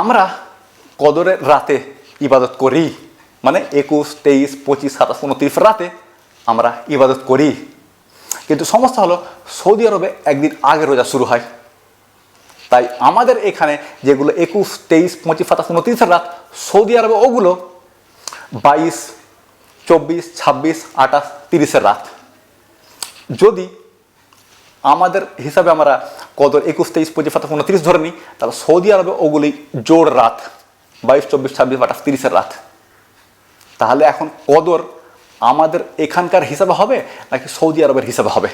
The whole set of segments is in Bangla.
আমরা কদরের রাতে ইবাদত করি। মানে একুশ, তেইশ, পঁচিশ, সাতাশ, উনত্রিশ রাতে আমরা ইবাদত করি। কিন্তু সমস্যা হলো, সৌদি আরবে একদিন আগে রোজা শুরু হয়। তাই আমাদের এখানে যেগুলো একুশ, তেইশ, পঁচিশ, সাতাশ উনত্রিশের রাত, সৌদি আরবে ওগুলো বাইশ, চব্বিশ, ছাব্বিশ, আঠাশ, তিরিশের রাত। যদি আমাদের হিসাবে আমরা কদর একুশ, তেইশ, পঁচিশ, সাতাশ, উনত্রিশ ধরে নিই, তাহলে সৌদি আরবে ওগুলি জোর রাত, বাইশ, চব্বিশ, ছাব্বিশ, আঠাশ, তিরিশের রাত। তাহলে এখন কদর আমাদের এখানকার হিসাবে হবে নাকি সৌদি আরবের হিসাবে হবে?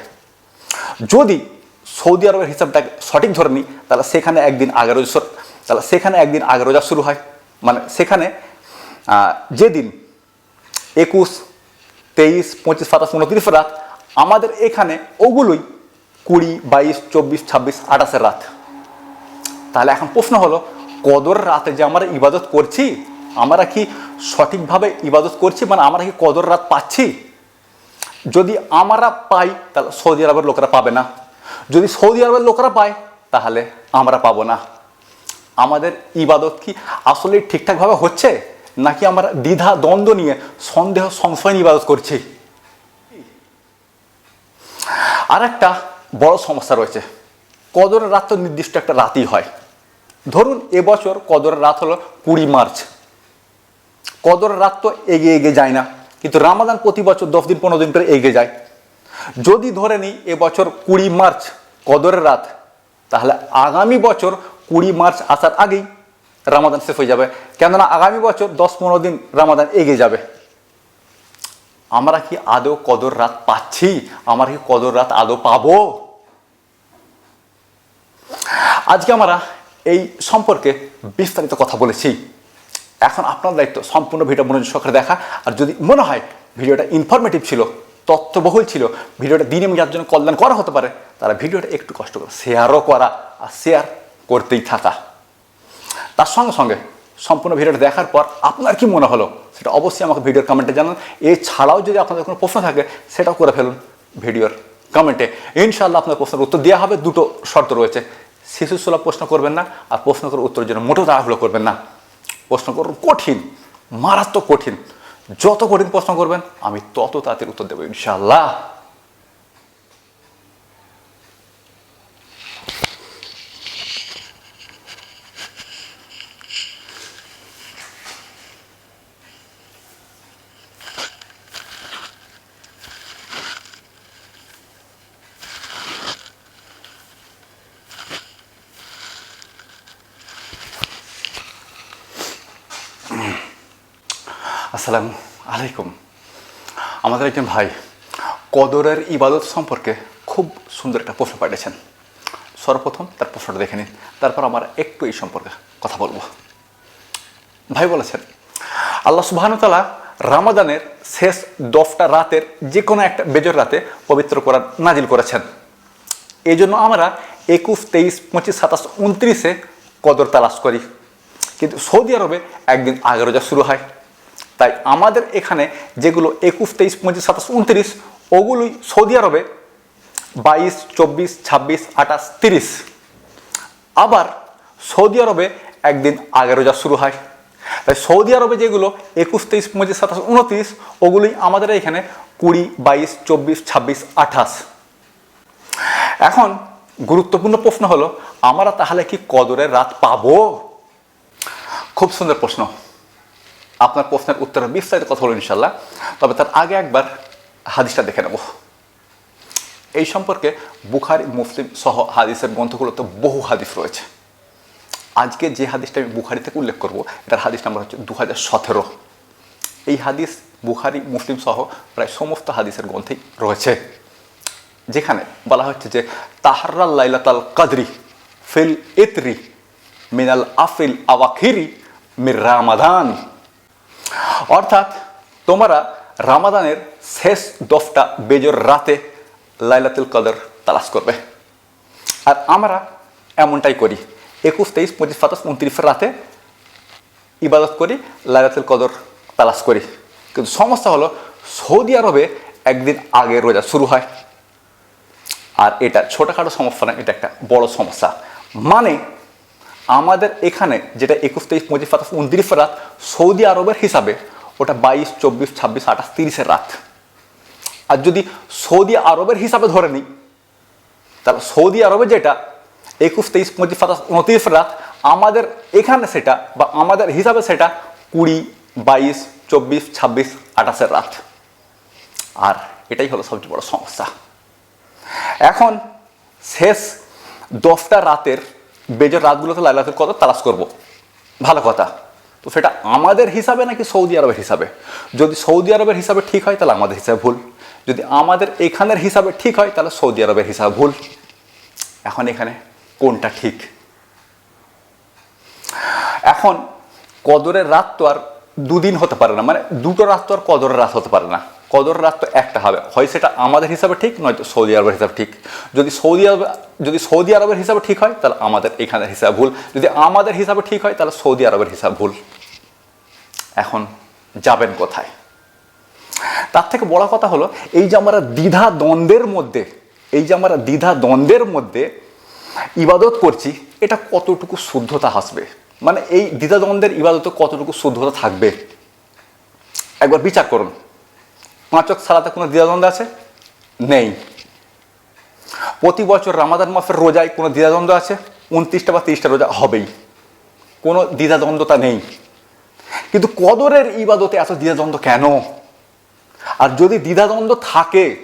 যদি সৌদি আরবের হিসাবটা সঠিক ধরে নিই, তাহলে সেখানে একদিন আগে রোজা তাহলে সেখানে একদিন আগে রোজা শুরু হয়। মানে সেখানে যেদিন একুশ, তেইশ, পঁচিশ, সাতাশ উনত্রিশ রাত, আমাদের এখানে ওগুলোই কুড়ি, বাইশ, চব্বিশ, ছাব্বিশ, আঠাশের রাত। তাহলে এখন প্রশ্ন হলো, কদর রাতে যে আমরা ইবাদত করছি, আমরা কি সঠিকভাবে ইবাদত করছি? মানে আমরা কি কদর রাত পাচ্ছি? যদি আমরা পাই, তাহলে সৌদি আরবের লোকেরা পাবে না। যদি সৌদি আরবের লোকেরা পায়, তাহলে আমরা পাবো না। আমাদের ইবাদত কি আসলে ঠিকঠাকভাবে হচ্ছে? নাকি আমরা দ্বিধা, দ্বন্দ্ব নিয়ে সন্দেহ, সংশয় নিয়ে ইবাদত করছি? আর একটা বড় সমস্যা রয়েছে। কদরের রাত তো নির্দিষ্ট একটা রাতই হয়। ধরুন এবছর কদরের রাত হলো কুড়ি মার্চ। কদরের রাত তো এগিয়ে এগিয়ে যায় না, কিন্তু রামাদান প্রতি বছর দশ দিন, পনেরো দিন করে এগিয়ে যায়। যদি ধরে নিই এবছর কুড়ি মার্চ কদরের রাত, তাহলে আগামী বছর কুড়ি মার্চ আসার আগেই রামাদান শেষ হয়ে যাবে। কেননা আগামী বছর দশ, পনেরো দিন রামাদান এগিয়ে যাবে। আমরা কি আদৌ কদর রাত পাচ্ছি? আমরা কি কদর রাত আদৌ পাবো? আজকে আমরা এই সম্পর্কে বিস্তারিত কথা বলেছি। এখন আপনার দায়িত্ব সম্পূর্ণ ভিডিও মনোযোগ সহকারে দেখা। আর যদি মনে হয় ভিডিওটা ইনফরমেটিভ ছিল, তথ্যবহুল ছিল, ভিডিওটা দিনে যার জন্য কল্যাণ করা হতে পারে তারা ভিডিওটা একটু কষ্ট করে শেয়ারও করা আর শেয়ার করতেই থাকা। তার সঙ্গে সঙ্গে সম্পূর্ণ ভিডিওটা দেখার পর আপনার কি মনে হলো, সেটা অবশ্যই আমাকে ভিডিওর কমেন্টে জানান। এছাড়াও যদি আপনাদের কোনো প্রশ্ন থাকে, সেটাও করে ফেলুন ভিডিওর কমেন্টে ইনশাআল্লাহ আপনার প্রশ্নের উত্তর দেওয়া হবে। দুটো শর্ত রয়েছে। শিশু সুলভ প্রশ্ন করবেন না, আর প্রশ্ন করার উত্তরের জন্য মোটেও তাড়াহুড়ো করবেন না। প্রশ্ন করুন কঠিন, মারাত্মক কঠিন। যত কঠিন প্রশ্ন করবেন, আমি তত তাড়াতাড়ি উত্তর দেবো, ইনশাআল্লাহ। আসসালামু আলাইকুম। আমাদের একজন ভাই কদরের ইবাদত সম্পর্কে খুব সুন্দর একটা প্রশ্ন পাঠিয়েছেন। সর্বপ্রথম তার প্রশ্নটা দেখে নিন, তারপর আমার একটু এই সম্পর্কে কথা বলব। ভাই বলেছেন, আল্লাহ সুবাহানুতালা রামাদানের শেষ দশটা রাতের যে কোনো একটা বেজর রাতে পবিত্র করার নাজিল করেছেন। এই জন্য আমরা একুশ, তেইশ, পঁচিশ, সাতাশ, উনত্রিশে কদর তালাশ করি। কিন্তু সৌদি আরবে একদিন আগে রোজা শুরু হয়। তাই আমাদের এখানে যেগুলো একুশ, তেইশ, পঁচিশ, সাতাশ, উনত্রিশ, ওগুলোই সৌদি আরবে বাইশ, চব্বিশ, ছাব্বিশ, আঠাশ, তিরিশ। আবার সৌদি আরবে একদিন আগে রোজা শুরু হয়। তাই সৌদি আরবে যেগুলো একুশ, তেইশ, পঁচিশ, সাতাশ, উনত্রিশ, ওগুলোই আমাদের এখানে কুড়ি, বাইশ, চব্বিশ, ছাব্বিশ, আঠাশ। এখন গুরুত্বপূর্ণ প্রশ্ন হলো, আমরা তাহলে কি কদরের রাত পাবো? খুব সুন্দর প্রশ্ন। আপনার প্রশ্নের উত্তরে বিস্তারিত কথা হলো ইনশাল্লাহ তবে তার আগে একবার হাদিসটা দেখে নেব। এই সম্পর্কে বুখারি, মুসলিম সহ হাদিসের গ্রন্থগুলোতে বহু হাদিস রয়েছে। আজকে যে হাদিসটা আমি বুখারি থেকে উল্লেখ করব, এটার হাদিস নাম্বার হচ্ছে দু হাজার সতেরো। এই হাদিস বুখারি, মুসলিম সহ প্রায় সমস্ত হাদিসের গ্রন্থেই রয়েছে। যেখানে বলা হচ্ছে যে, তাহার্রাল লাইলাতাল কাদরি ফিল ইতরি মিনাল আফিল আওয়াখিরি মির রামাদান। অর্থাৎ তোমরা রামাদানের শেষ দশটা বেজর রাতে লাইলাতুল কদর তালাশ করবে। আর আমরা এমনটাই করি। একুশ, তেইশ, পঁচিশ, সাতাশ উনত্রিশের রাতে ইবাদত করি, লাইলাতুল কদর তালাশ করি। কিন্তু সমস্যা হলো, সৌদি আরবে একদিন আগে রোজা শুরু হয়। আর এটা ছোটোখাটো সমস্যা না, এটা একটা বড় সমস্যা। মানে আমাদের এখানে যেটা একুশ তেইশ, পঁচিশ, সাতাশ, উনত্রিশ রাত সৌদি আরবের হিসাবে, ওটা বাইশ, চব্বিশ, ছাব্বিশ, আঠাশ, তিরিশের রাত। আর যদি সৌদি আরবের হিসাবে ধরে নিই, তাহলে সৌদি আরবে যেটা একুশ, তেইশ, পঁচিশ, সাতাশ, উনত্রিশ রাত, আমাদের এখানে সেটা বা আমাদের হিসাবে সেটা কুড়ি, বাইশ, চব্বিশ, ছাব্বিশ, আঠাশের রাত। আর এটাই হলো সবচেয়ে বড় সমস্যা। এখন শেষ দশটা রাতের বেজর রাতগুলোতে লাইলাতুল কদর তালাশ করব। ভালো কথা। তো সেটা আমাদের হিসাবে নাকি সৌদি আরবের হিসাবে? যদি সৌদি আরবের হিসাবে ঠিক হয়, তাহলে আমাদের হিসাবে ভুল। যদি আমাদের এখানের হিসাবে ঠিক হয়, তাহলে সৌদি আরবের হিসাবে ভুল। এখন এখানে কোনটা ঠিক? এখন কদরের রাত তো আর দুদিন হতে পারে না। মানে দুটো রাত তো আর কদরের রাত হতে পারে না। কদরের রাত তো একটা হবে। হয় সেটা আমাদের হিসাবে ঠিক নয়তো সৌদি আরবের হিসাবে ঠিক। যদি সৌদি আরব, যদি সৌদি আরবের হিসাবে ঠিক হয়, তাহলে আমাদের এখানের হিসাব ভুল। যদি আমাদের হিসাবে ঠিক হয়, তাহলে সৌদি আরবের হিসাব ভুল। এখন যাবেন কোথায়? তার থেকে বড় কথা হলো, এই যে আমরা দ্বিধা দ্বন্দ্বের মধ্যে, এই যে আমরা দ্বিধা দ্বন্দ্বের মধ্যে ইবাদত করছি, এটা কতটুকু শুদ্ধতা আসবে মানে এই দ্বিধা দ্বন্দ্বের ইবাদতে কতটুকু শুদ্ধতা থাকবে? একবার বিচার করুন। পাঁচক সালাতে কোনো দ্বিধাদ্বন্দ্ব আছে? নেই। প্রতি বছর রামাদান মাসের রোজায় কোনো দ্বিধাদ্বন্দ্ব আছে? উনত্রিশটা বা তিরিশটা রোজা হবেই। কোনো দ্বিধাদ্বন্দ্বতা নেই। কিন্তু কদরের ইবাদতে এত দ্বিধাদ্বন্দ্ব কেন? আর যদি দ্বিধাদ্বন্দ্ব থাকে,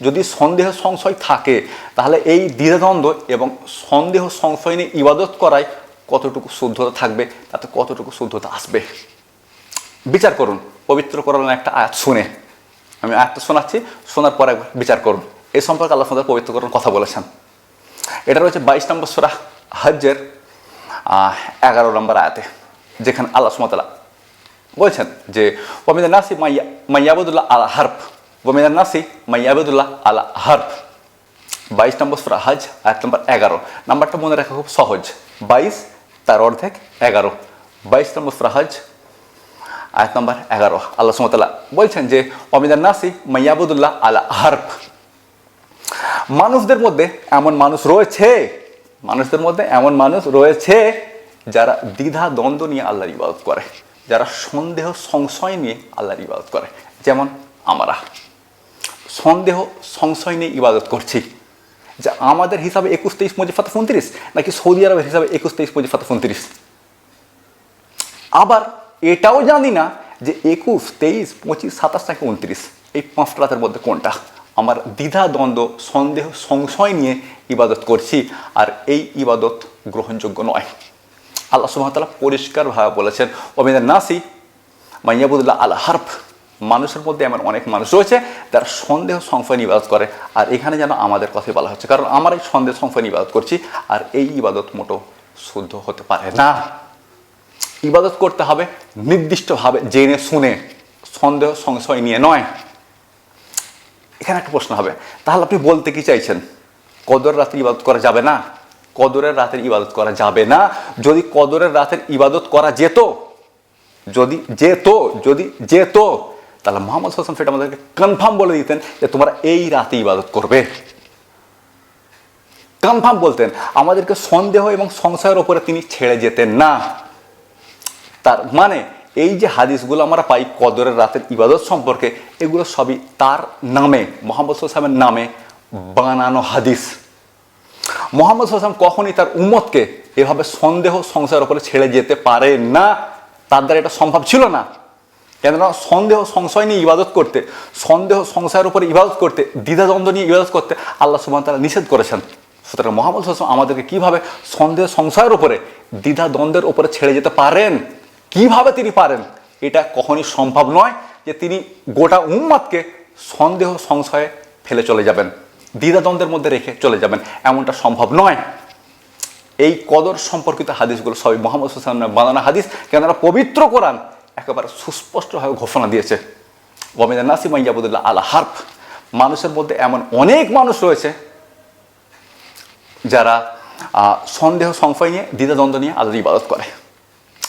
যদি সন্দেহ সংশয় থাকে, তাহলে এই দ্বিধাদ্বন্দ্ব এবং সন্দেহ সংশয় নিয়ে ইবাদত করায় কতটুকু শুদ্ধতা থাকবে? তাতে কতটুকু শুদ্ধতা আসবে? বিচার করুন। পবিত্র করলেন একটা আয়াত শুনে। আমি আয়াতটা শোনাচ্ছি, শোনার পর একবার বিচার করুন। এ সম্পর্কে আল্লাহ পবিত্র করুন কথা বলেছেন। এটা রয়েছে বাইশ নম্বর সোরা হজ্জের এগারো নম্বর আয়াতে, যেখানে আল্লাহ সুমতলা বলছেন যে ওমিদার নাসি মাইয়া মাইয়াবুদুল্লাহ আলা হার্প ওমিদার নাসি মাইয়াবুদুল্লাহ আলা হার্প বাইশ নম্বর সুরা হজ আয়াত নম্বর এগারো। নাম্বারটা মনে রাখা খুব সহজ। বাইশ, তার অর্ধেক এগারো। বাইশ নম্বর সুরা হজ আয়াত নম্বর এগারো। আল্লাহ সুমতলা বলছেন যে অমিদার নাসি মাইয়াবুদুল্লাহ আলা হার্প মানুষদের মধ্যে এমন মানুষ রয়েছে, মানুষদের মধ্যে এমন মানুষ রয়েছে যারা দ্বিধা, দ্বন্দ্ব নিয়ে আল্লাহর ইবাদত করে, যারা সন্দেহ, সংশয় নিয়ে আল্লাহর ইবাদত করে। যেমন আমরা। সন্দেহ, সংশয় নিয়ে ইবাদত করছি। যে আমাদের হিসাবে একুশ তেইশ সাতাশ, উনত্রিশ, নাকি সৌদি আরবের হিসাবে একুশ তেইশ সাতাশ, উনত্রিশ? আবার এটাও জানি না যে একুশ, তেইশ, পঁচিশ, সাতাশ নাকি উনত্রিশ, এই পাঁচটা রাতের মধ্যে কোনটা? আমার দ্বিধা, দ্বন্দ্ব, সন্দেহ, সংশয় নিয়ে ইবাদত করছি, আর এই ইবাদত গ্রহণযোগ্য নয়। আল্লাহ সুমতলা পরিষ্কারভাবে বলেছেন অমিদার নাসি মাইয়াবুদুল্লাহ আল হার্ফ। মানুষের মধ্যে এমন অনেক মানুষ রয়েছে, যারা সন্দেহ, সংশয় ইবাদত করে, আর এখানে যেন আমাদের কথাই বলা হচ্ছে, কারণ আমরা এই সন্দেহ, সংশয় ইবাদত করছি, আর এই ইবাদত মোটো শুদ্ধ হতে পারে না। ইবাদত করতে হবে নির্দিষ্টভাবে, জেনে শুনে, সন্দেহ, সংশয় নিয়ে নয়। এখানে একটা প্রশ্ন হবে, তাহলে আপনি বলতে কি চাইছেন? কদর রাতে ইবাদত করা যাবে না? কদরের রাতের ইবাদত করা যাবে না? যদি কদরের রাতের ইবাদত করা যেত, যদি যেত যদি যেত, তাহলে মোহাম্মদ হাসান সেটা আমাদেরকে কনফার্ম বলে দিতেন যে তোমরা এই রাতে ইবাদত করবে। কনফার্ম বলতেন, আমাদেরকে সন্দেহ এবং সংশয়ের ওপরে তিনি ছেড়ে যেতেন না। তার মানে এই যে হাদিসগুলো আমরা পাই কদরের রাতের ইবাদত সম্পর্কে, এগুলো সবই তার নামে, মোহাম্মদ সাল্লামের নামে বানানো হাদিস। মোহাম্মদ সাল্লাম কখনই তার উম্মতকে এভাবে সন্দেহ সংশয়ের ওপরে ছেড়ে যেতে পারে না। তার দ্বারা এটা সম্ভব ছিল না। কেননা সন্দেহ সংশয় নিয়ে ইবাদত করতে, সন্দেহ সংশয়ের উপরে ইবাদত করতে, দ্বিধাদ্বন্দ্ব নিয়ে ইবাদত করতে আল্লাহ সুবাহ তারা নিষেধ করেছেন। সুতরাং মোহাম্মদ সাল্লাম আমাদেরকে কীভাবে সন্দেহ সংশয়ের উপরে দ্বিধা দ্বন্দ্বের উপরে ছেড়ে যেতে পারেন? কীভাবে তিনি পারেন? এটা কখনই সম্ভব নয় যে তিনি গোটা উম্মাদকে সন্দেহ, সংশয়ে ফেলে চলে যাবেন। দ্বিধাদ্বন্দ্বের মধ্যে রেখে চলে যাবেন। এমনটা সম্ভব নয়। এই কদর সম্পর্কিত হাদিসগুলো সবই মোহাম্মদ সুসালামের বানানো হাদিস, কেননা পবিত্র কোরআন একেবারে সুস্পষ্টভাবে ঘোষণা দিয়েছে। ওমেদা নাসিম ইয়াবুদুল্লাহ আলা হার্ফ। মানুষের মধ্যে এমন অনেক মানুষ রয়েছে যারা সন্দেহ, সংশয় নিয়ে, দ্বিধাদ্বন্দ্ব নিয়ে আল্লাহর ইবাদত করে।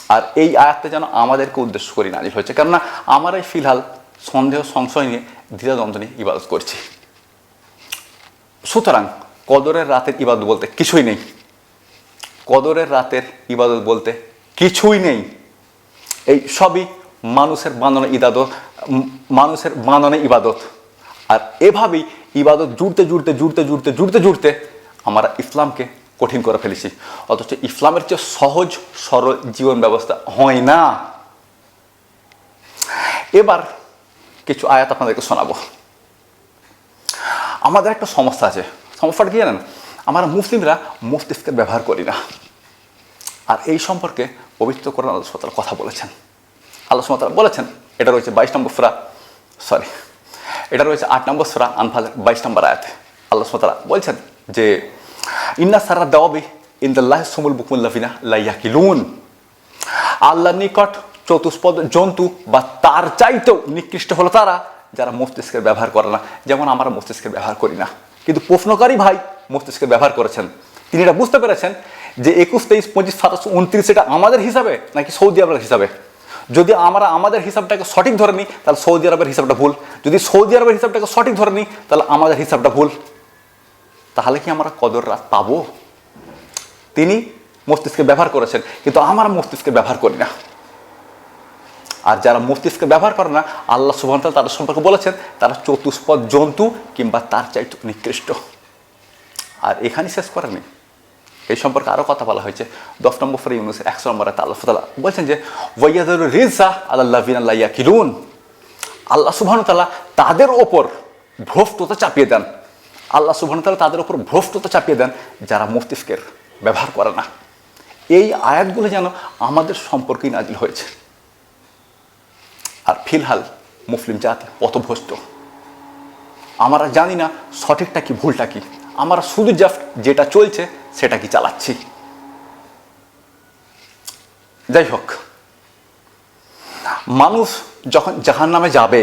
আর এই আয়াতটা যেন আমাদেরকে উদ্দেশ্য করে নাজিল হয়েছে। কেননা আমরাই ফিলহাল সন্দেহ, সংশয় নিয়ে দ্বিধাদ্বন্দ্ব নিয়ে ইবাদত করছি। সুতরাং কদরের রাতের ইবাদত বলতে কিছুই নেই। কদরের রাতের ইবাদত বলতে কিছুই নেই। এই সবই মানুষের বানানো ইবাদত মানুষের বানানো ইবাদত। আর এভাবেই ইবাদত জুড়তে জুড়তে জুড়তে জুড়তে জুড়তে জুড়তে আমরা ইসলামকে কঠিন করে ফেলেছি। অথচ ইসলামের চেয়ে সহজ, সরল জীবন ব্যবস্থা হয় না। এবার কিছু আয়াত আপনাদেরকে শোনাবো। আমাদের একটা সমস্যা আছে। সমস্যাটা কি জানেন? আমরা মুসলিমরা মস্তিষ্কের ব্যবহার করি না। আর এই সম্পর্কে পবিত্র কোরআন আল্লাহ সুবহানাহু কথা বলেছেন। আল্লাহ সুবহানাহু বলেছেন, এটা রয়েছে বাইশ নম্বর সুরা, সরি, এটা রয়েছে আট নম্বর সুরা আনফালের বাইশ নম্বর আয়াতে। আল্লাহ সুবহানাহু বলছেন যে ইন্না সারা দাওয়াবি ইন দ্য লাহ সমুল বুকুল্লাফিনা লাইয়াকিলুন আল্লাহর নিকট চতুষ্পদ জন্তু বা তার চাইতেও নিকৃষ্ট হলো তারা যারা মস্তিষ্কের ব্যবহার করে না। যেমন আমরা মস্তিষ্কের ব্যবহার করি না। কিন্তু প্রশ্নকারী ভাই মস্তিষ্কের ব্যবহার করেছেন। তিনি এটা বুঝতে পেরেছেন যে একুশ, তেইশ, পঁচিশ, সাতাশ, উনত্রিশ এটা আমাদের হিসাবে নাকি সৌদি আরবের হিসাবে? যদি আমরা আমাদের হিসাবটাকে সঠিক ধরে নিই, তাহলে সৌদি আরবের হিসাবটা ভুল। যদি সৌদি আরবের হিসাবটাকে সঠিক ধরে নিই, তাহলে আমাদের হিসাবটা ভুল। তাহলে কি আমরা কদর রাত পাবো? তিনি মস্তিষ্কে ব্যবহার করেছেন, কিন্তু আমরা মস্তিষ্কে ব্যবহার করি না। আর যারা মস্তিষ্কে ব্যবহার করে না, আল্লাহ তাআলা তাদের সম্পর্কে বলেছেন, তারা চতুষ্পদ জন্তু কিংবা তার চাইতে নিকৃষ্ট। আর এখানে শেষ করেনি এই সম্পর্কে আরও কথা বলা হয়েছে। দশ নম্বর ফরে ইউনুসের একশো নম্বরে আল্লাহ তালা বলছেন যে ওয়াইয়াদুর রিজা আল্লাহ আল্লাহ কিরুন আল্লাহ সুবহান তাআলা তাদের ওপর ভ্রষ্টতা চাপিয়ে দেন। আল্লাহ সুবহান তাআলা তাদের ওপর ভ্রষ্টতা চাপিয়ে দেন যারা মস্তিষ্কের ব্যবহার করে না। এই আয়াতগুলো যেন আমাদের সম্পর্কেই নাজিল হয়েছে। আর ফিলহাল মুসলিম জাতি পথভ্রষ্ট। আমরা জানি না সঠিকটা কি, ভুলটা কি। আমরা শুধু জাস্ট যেটা চলছে সেটা কি চালাচ্ছি। যাই হোক, মানুষ যখন জাহান নামে যাবে,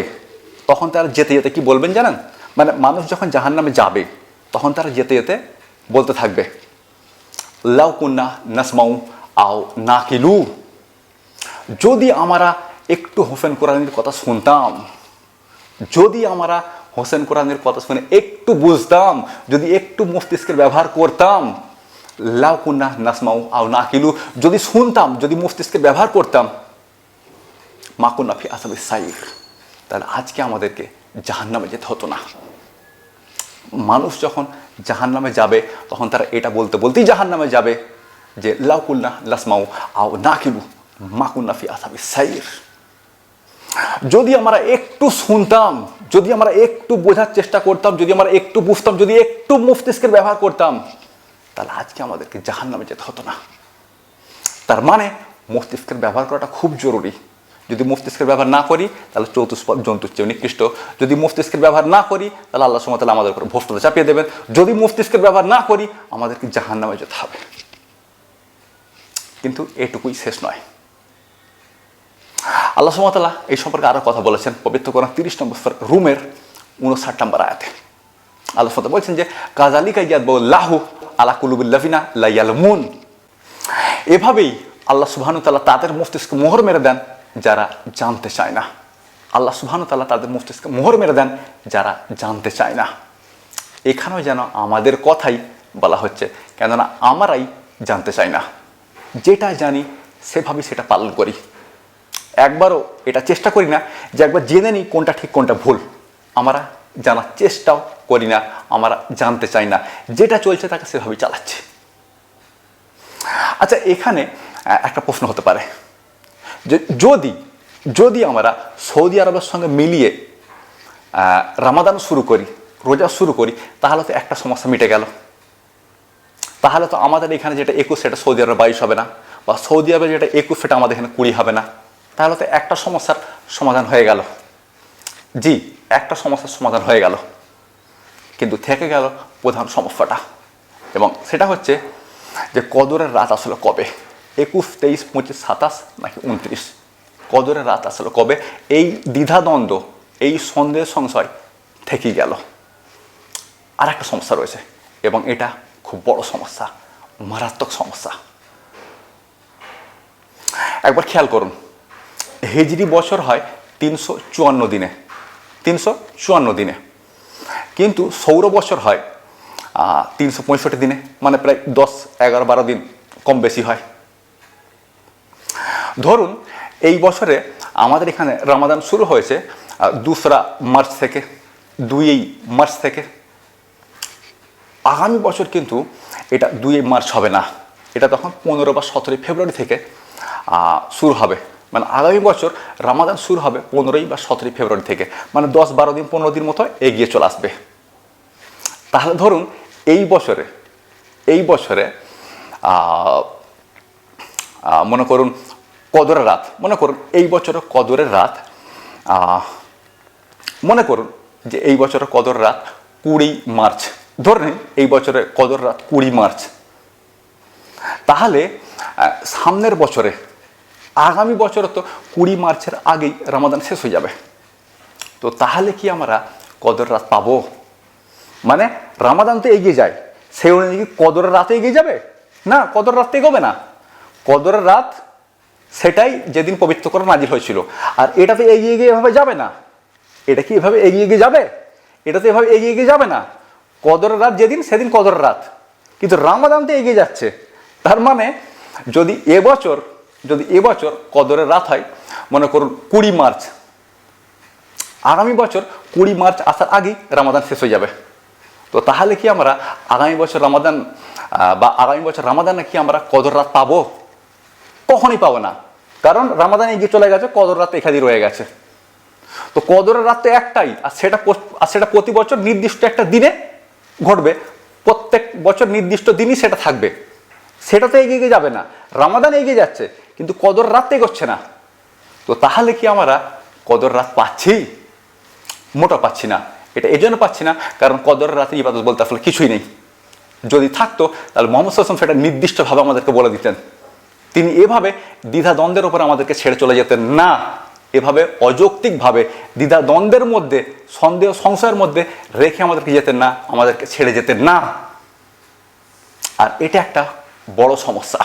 তখন তারা যেতে যেতে কি বলবেন জানেন? মানে মানুষ যখন জাহান নামে যাবে, তখন তারা যেতে যেতে বলতে থাকবে, লাউ কুন্না নাসমাউ আও না কিলু যদি আমরা একটু হোসেন কোরআনের কথা শুনতাম, যদি আমরা হোসেন কোরআনের কথা শুনে একটু বুঝতাম, যদি একটু মস্তিষ্কের ব্যবহার করতাম, লাউ কুন্না নাসমাউ আও না কিলু যদি শুনতাম, যদি মস্তিষ্কের ব্যবহার করতাম মাকুন্নাফি আসলে সাইর। তাহলে আজকে আমাদেরকে জাহান্নামে যেতে হতো না। মানুষ যখন জাহান্নামে যাবে, তখন তারা এটা বলতে, বলতেই জাহান্নামে যাবে যে লাউকুল্লা লাসমাউ আও নাকিলু মাকুন্নাফি আসাবি সাইর। যদি আমরা একটু শুনতাম, যদি আমরা একটু বোঝার চেষ্টা করতাম, যদি আমরা একটু বুঝতাম, যদি একটু মস্তিষ্কের ব্যবহার করতাম, তাহলে আজকে আমাদেরকে জাহান্নামে যেতে হতো না। তার মানে মস্তিষ্কের ব্যবহার করাটা খুব জরুরি। যদি মস্তিষ্কের ব্যবহার না করি, তাহলে চতুষ্পদ জন্তুর চেয়ে নিকৃষ্ট। যদি মস্তিষ্কের ব্যবহার না করি, তাহলে আল্লাহ সময় তাহলে আমাদের উপর ভ্রষ্টতা চাপিয়ে দেবেন। যদি মস্তিষ্কের ব্যবহার না করি, আমাদেরকে জাহান নামে যেতে হবে। কিন্তু এটুকুই শেষ নয়। আল্লাহ সুমতাল্লাহ এই সম্পর্কে আরও কথা বলেছেন, পবিত্র কোরআন তিরিশ নম্বর রুমের উনষাট নম্বর আয়াতে। আল্লাহ সুমতাল্লাহ বলছেন যে কাজালিকা ইয়াদ লাহু আলা কুলুবুল্লাভিনা লাইয়ালমুন। এভাবেই আল্লাহ সুবহানু তাআলা তাদের মস্তিষ্ক মোহর মেরে দেন। যারা জানতে চায় না। আল্লাহ সুবহানু তাআলা তাদের মস্তিষ্কে মোহর মেরে দেন, যারা জানতে চায় না। এখানেও যেন আমাদের কথাই বলা হচ্ছে, কেননা আমারাই জানতে চাই না। যেটা জানি, সেভাবেই সেটা পালন করি। একবারও এটা চেষ্টা করি না যে একবার জেনে নিই কোনটা ঠিক, কোনটা ভুল। আমরা জানার চেষ্টাও করি না, আমরা জানতে চাই না। যেটা চলছে তাকে সেভাবেই চালাচ্ছি। আচ্ছা এখানে একটা প্রশ্ন হতে পারে। যে যদি যদি আমরা সৌদি আরবের সঙ্গে মিলিয়ে রামাদান শুরু করি, রোজা শুরু করি, তাহলে তো একটা সমস্যা মিটে গেল। তাহলে তো আমাদের এখানে যেটা একুশ, সেটা সৌদি আরবে বাইশ হবে না, বা সৌদি আরবে যেটা একুশ, সেটা আমাদের এখানে কুড়ি হবে না। তাহলে তো একটা সমস্যার সমাধান হয়ে গেল। জি, একটা সমস্যার সমাধান হয়ে গেল। কিন্তু থেকে গেল প্রধান সমস্যাটা। এবং সেটা হচ্ছে যে কদরের রাত আসলে কবে? একুশ, তেইশ, পঁচিশ, সাতাশ নাকি উনত্রিশ? কদরের রাত আসলো। কবে? এই দ্বিধাদ্বন্দ্ব, এই সন্দেহ সংশয় থেকেই গেল। আর একটা সমস্যা রয়েছে, এবং এটা খুব বড় সমস্যা, মারাত্মক সমস্যা। একবার খেয়াল করুন, হিজরি বছর হয় তিনশো চুয়ান্ন দিনে, তিনশো চুয়ান্ন দিনে। কিন্তু সৌর বছর হয় তিনশো পঁয়ষট্টি দিনে মানে প্রায় দশ, এগারো, বারো দিন কম বেশি হয়। ধরুন, এই বছরে আমাদের এখানে রমাদান শুরু হয়েছে দোসরা মার্চ থেকে, দুই মার্চ থেকে। আগামী বছর কিন্তু এটা দুই মার্চ হবে না। এটা তখন পনেরো বা সতেরোই ফেব্রুয়ারি থেকে শুরু হবে। মানে আগামী বছর রামাদান শুরু হবে পনেরোই বা সতেরোই ফেব্রুয়ারি থেকে। মানে দশ বারো দিন, পনেরো দিন মতো এগিয়ে চলে আসবে। তাহলে ধরুন, এই বছরে এই বছরে মনে করুন কদরের রাত। মনে করুন, এই বছরে কদরের রাত মনে করুন যে এই বছরের কদর রাত কুড়ি মার্চ। ধরে নিন, এই বছরের কদর রাত কুড়ি মার্চ। তাহলে সামনের বছরে, আগামী বছরে তো কুড়ি মার্চের আগেই রামাদান শেষ হয়ে যাবে। তো তাহলে কি আমরা কদর রাত পাবো? মানে রামাদান তো এগিয়ে যায়। সেই অনুযায়ী কদরের রাতে এগিয়ে যাবে? না কদর রাত এগোবে না। কদরের রাত সেটাই যেদিন পবিত্র করে নাজির হয়েছিল। আর এটা তো এগিয়ে গিয়ে এভাবে যাবে না। এটা কি এভাবে এগিয়ে গিয়ে যাবে? এটা তো এভাবে এগিয়ে গিয়ে যাবে না। কদরের রাত যেদিন, সেদিন কদরের রাত। কিন্তু রামাদান তো এগিয়ে যাচ্ছে। তার মানে যদি এবছর যদি এবছর কদরের রাত হয়, মনে করুন কুড়ি মার্চ, আগামী বছর কুড়ি মার্চ আসার আগেই রামাদান শেষ হয়ে যাবে। তো তাহলে কি আমরা আগামী বছর রামাদান বা আগামী বছর রামাদানে কি আমরা কদর রাত পাবো? কখনই পাবো না। কারণ রামাদান এগিয়ে চলে গেছে, কদর রাত এখানে রয়ে গেছে। তো কদরের রাত তো একটাই, আর সেটা আর সেটা প্রতি বছর নির্দিষ্ট একটা দিনে ঘটবে। প্রত্যেক বছর নির্দিষ্ট দিনই সেটা থাকবে। সেটা তো এগিয়ে যাবে না। রামাদান এগিয়ে যাচ্ছে, কিন্তু কদর রাত এগোচ্ছে না। তো তাহলে কি আমরা কদর রাত পাচ্ছি? মোটা পাচ্ছি না। এটা এই জন্য পাচ্ছি না, কারণ কদরের রাতে ইবাদত বলতে আসলে কিছুই নেই। যদি থাকতো, তাহলে মোহাম্মদ সেটা নির্দিষ্টভাবে আমাদেরকে বলে দিতেন। তিনি এভাবে দ্বিধা দ্বন্দ্বের উপর আমাদেরকে ছেড়ে চলে যেতেন না। এভাবে অযৌক্তিকভাবে দ্বিধা দ্বন্দ্বের মধ্যে, সন্দেহ, সংশয়ের মধ্যে রেখে আমাদেরকে যেতেন না, আমাদেরকে ছেড়ে যেতেন না। আর এটা একটা বড় সমস্যা।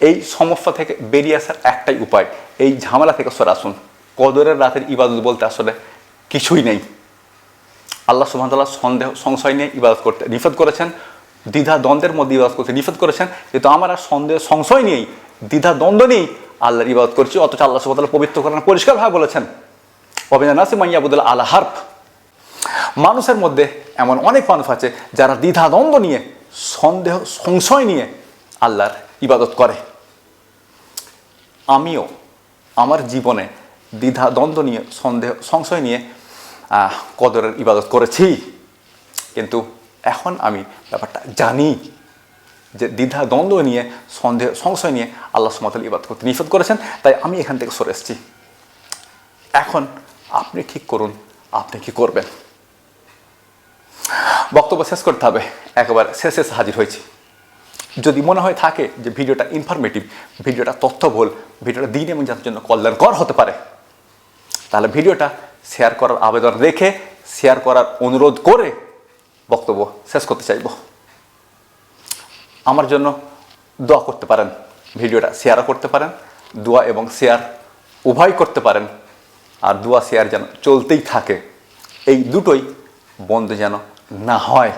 এই সমস্যা থেকে বেরিয়ে আসার একটাই উপায়, এই ঝামেলা থেকে সরে আসুন। কদরের রাতের ইবাদত বলতে আসলে কিছুই নেই। আল্লাহ সুবহানাহু সন্দেহ, সংশয় নিয়ে ইবাদত করতে, নিষেধ করেছেন। দ্বিধা দ্বন্দ্বের মধ্যে ইবাদত করতে নিষেধ করেছেন, কিন্তু আমার আর সন্দেহ, সংশয় নেই দ্বিধা দ্বন্দ্ব নিয়েই আল্লাহর ইবাদত করছি, অথচ আল্লাহ সুবহানাহু পবিত্র করেন পরিষ্কারভাবে বলেছেন। অবিনা নাসিম মাইয়াবুদুল আলা হার্ফ। মানুষের মধ্যে এমন অনেক মানুষ আছে যারা দ্বিধা দ্বন্দ্ব নিয়ে, সন্দেহ, সংশয় নিয়ে আল্লাহর ইবাদত করে। আমিও আমার জীবনে দ্বিধা দ্বন্দ্ব নিয়ে, সন্দেহ, সংশয় নিয়ে কদরের ইবাদত করেছি। কিন্তু এখন আমি ব্যাপারটা জানি যে দ্বিধা, দ্বন্দ্ব নিয়ে সন্দেহ সংশয় নিয়ে আল্লাহ সুমতাল ইবাদ করতে নিষেধ করেছেন, তাই আমি এখান থেকে সরে এসেছি। এখন আপনি ঠিক করুন, আপনি কি করবেন? বক্তব্য শেষ করতে হবে, একবার শেষে হাজির হয়েছি। যদি মনে হয় থাকে যে ভিডিওটা ইনফরমেটিভ ভিডিওটা তথ্যবহুল, ভিডিওটা দিন এবং জাতির জন্য কল্যাণকর হতে পারে, তাহলে ভিডিওটা শেয়ার করার আবেদন রেখে শেয়ার করার অনুরোধ করে বক্তব্য শেষ করতে চাইব। আমার জন্য দোয়া করতে পারেন, ভিডিওটা শেয়ারও করতে পারেন, দোয়া এবং শেয়ার উভয় করতে পারেন, আর দোয়া শেয়ার যেন চলতেই থাকে। এই দুটোই বন্ধ যেন না হয়।